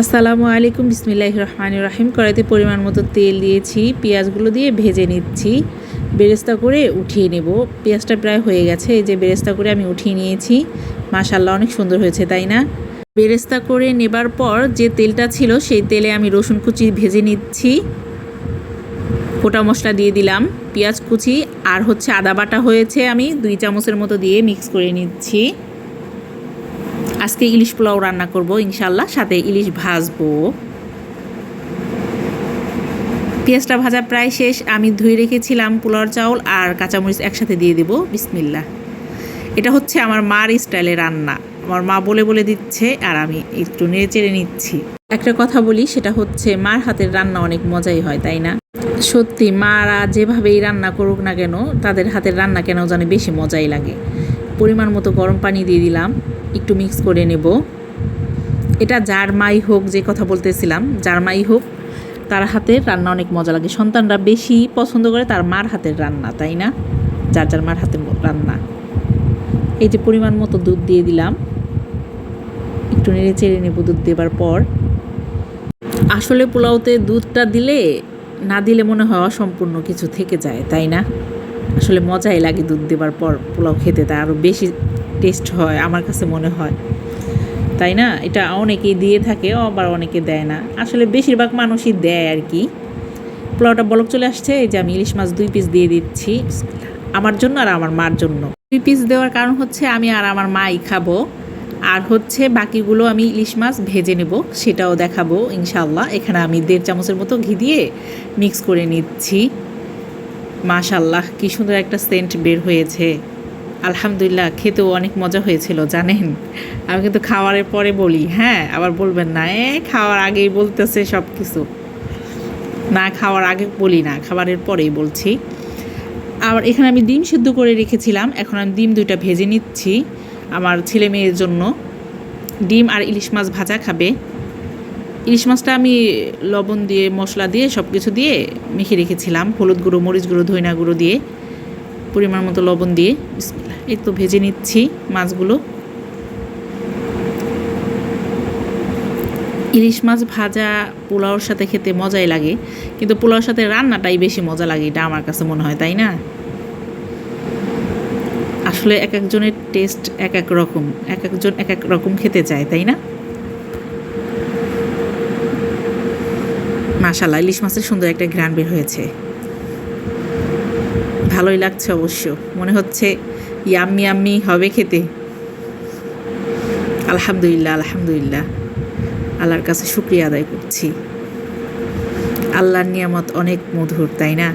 আসসালামু আলাইকুম বিসমিল্লাহ রহমান রাহিম। কড়াইতে পরিমাণ মতো তেল দিয়েছি, পেঁয়াজগুলো দিয়ে ভেজে নিচ্ছি। বেরেস্তা করে উঠিয়ে নেব। পেঁয়াজটা প্রায় হয়ে গেছে, এই যে বেরেস্তা করে আমি উঠিয়ে নিয়েছি। মাশাল্লাহ অনেক সুন্দর হয়েছে, তাই না? বেরেস্তা করে নেবার পর যে তেলটা ছিল, সেই তেলে আমি রসুন কুচি ভেজে নিচ্ছি। গোটা মশলা দিয়ে দিলাম, পেঁয়াজ কুচি, আর হচ্ছে আদা বাটা হয়েছে আমি দুই চামচের মতো দিয়ে মিক্স করে নিচ্ছি। আজকে ইলিশ পোলাও রান্না করব ইনশাল্লাহ সাথে ইলিশ ভাজবো। পেঁয়াজটা ভাজা প্রায় শেষ। আমি ধুয়ে রেখেছিলাম পোলাওর চাউল আর কাঁচামরিচ একসাথে দিয়ে দেবো। বিসমিল্লা এটা হচ্ছে আমার মার স্টাইলে রান্না। আমার মা বলে বলে দিচ্ছে আর আমি একটু নেড়ে চেড়ে নিচ্ছি। একটা কথা বলি, সেটা হচ্ছে মার হাতের রান্না অনেক মজাই হয়, তাই না? সত্যি, মারা যেভাবেই রান্না করুক না কেন, তাদের হাতের রান্না কেন জানে বেশি মজাই লাগে। পরিমাণ মতো গরম পানি দিয়ে দিলাম। একটু মিক্স করে নেব। এটা যার মাই হোক, যে কথা বলতেছিলাম যার মাই হোক, তার হাতের রান্না অনেক মজা লাগে। সন্তানরা বেশি পছন্দ করে তার মার হাতের রান্না, তাই না? যার যার মার হাতের রান্না। এই যে পরিমাণ মতো দুধ দিয়ে দিলাম। একটু নেড়ে চেড়ে নেব দুধ দেবার পর। আসলে পোলাওতে দুধটা দিলে, না দিলে মনে হয় অসম্পূর্ণ কিছু থেকে যায়, তাই না? আসলে মজাই লাগে দুধ দেবার পর পোলাও খেতে, তা আরও বেশি টেস্ট হয় আমার কাছে মনে হয়। তাই না? এটা অনেকেই দিয়ে থাকে, আবার অনেকে দেয় না। আসলে বেশিরভাগ মানুষই দেয় আর কি। পোলাওটা বলক চলে আসছে, এই যে আমি ইলিশ মাছ দুই পিস দিয়ে দিচ্ছি, আমার জন্য আর আমার মার জন্য। দুই পিস দেওয়ার কারণ হচ্ছে আমি আর আমার মাই খাব, আর হচ্ছে বাকিগুলো আমি ইলিশ মাছ ভেজে নেব, সেটাও দেখাবো ইনশাল্লাহ এখানে আমি দেড় চামচের মতো ঘি দিয়ে মিক্স করে নিচ্ছি। মাশাল্লাহ কি সুন্দর একটা সেন্ট বের হয়েছে। আলহামদুলিল্লাহ, খেতেও অনেক মজা হয়েছিল, জানেন? আমি কিন্তু খাওয়ারের পরে বলি হ্যাঁ আবার বলবেন না, এ, খাওয়ার আগেই বলতেছে সব কিছু না, খাওয়ার আগে বলি না, খাবারের পরেই বলছি। আবার এখানে আমি ডিম সিদ্ধ করে রেখেছিলাম, এখন আমি ডিম দুইটা ভেজে নিচ্ছি আমার ছেলে মেয়ের জন্য। ডিম আর ইলিশ মাছ ভাজা খাবে। ইলিশ মাছটা আমি লবণ দিয়ে, মশলা দিয়ে সব কিছু দিয়ে মেখে রেখেছিলাম। হলুদ গুঁড়ো, মরিচ গুঁড়ো, ধইনা গুঁড়ো দিয়ে, পরিমাণ মতো লবণ দিয়ে। এই তো ভেজে নিচ্ছি মাছগুলো। ইলিশ মাছ ভাজা পোলাওর সাথে খেতে মজাই লাগে, কিন্তু পোলাওর সাথে রান্নাটাই বেশি মজা লাগে, এটা আমার কাছে মনে হয়, তাই না? আসলে এক একজনের টেস্ট এক এক রকম, এক একজন এক এক রকম খেতে চায়, তাই না? মাশাল্লাহ ইলিশ মাছের সুন্দর একটা ঘ্রাণ বের হয়েছে। ভালোই লাগছে অবশ্য, মনে হচ্ছে ইয়াম্মি আম্মি হবে খেতে। আলহামদুলিল্লাহ আলহামদুলিল্লাহ। আল্লাহর কাছে শুক্রিয়া আদায় করছি। আল্লাহর নিয়ামত অনেক মধুর, তাই না?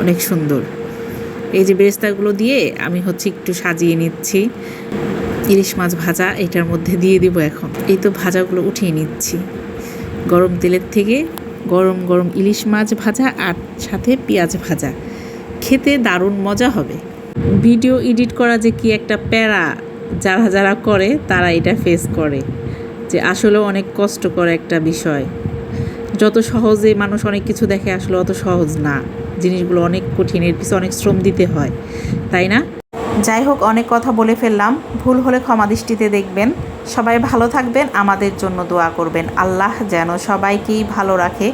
অনেক সুন্দর। এই যে বেরেস্তাগুলো দিয়ে আমি হচ্ছে একটু সাজিয়ে নিচ্ছি। ইলিশ মাছ ভাজা এটার মধ্যে দিয়ে দিব এখন। এই তো ভাজাগুলো উঠিয়ে নিচ্ছি। গরম তেলের থেকে গরম গরম ইলিশ মাছ ভাজা আর সাথে পেঁয়াজ ভাজা। খেতে দারুণ মজা হবে। ভিডিও এডিট করা যে কি একটা প্যারা যারা যারা করে, তারা এটা ফেস করে যে আসলে অনেক কষ্টকর একটা বিষয়। যত সহজে মানুষ অনেক কিছু দেখে, আসলে অত সহজ না। জিনিসগুলো অনেক কঠিন এর পিছনে অনেক শ্রম দিতে হয়। তাই না? যাই হোক, অনেক কথা বলে ফেললাম। ভুল হলে ক্ষমা দৃষ্টিতে দেখবেন। সবাই ভালো থাকবেন, আমাদের জন্য দোয়া করবেন। আল্লাহ যেন সবাইকেই ভালো রাখে।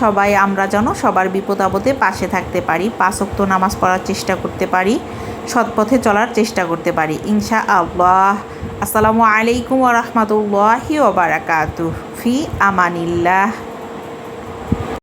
সবাই আমরা যেন সবার বিপদ আপদে পাশে থাকতে পারি পাঁচক্ত নামাজ পড়ার চেষ্টা করতে পারি সৎপথে চলার চেষ্টা করতে পারি। ইনশা আল্লাহ আসসালামু আলাইকুম ওরহমতুল্লাহি ওবরাকাতু ফি আমানিল্লাহ।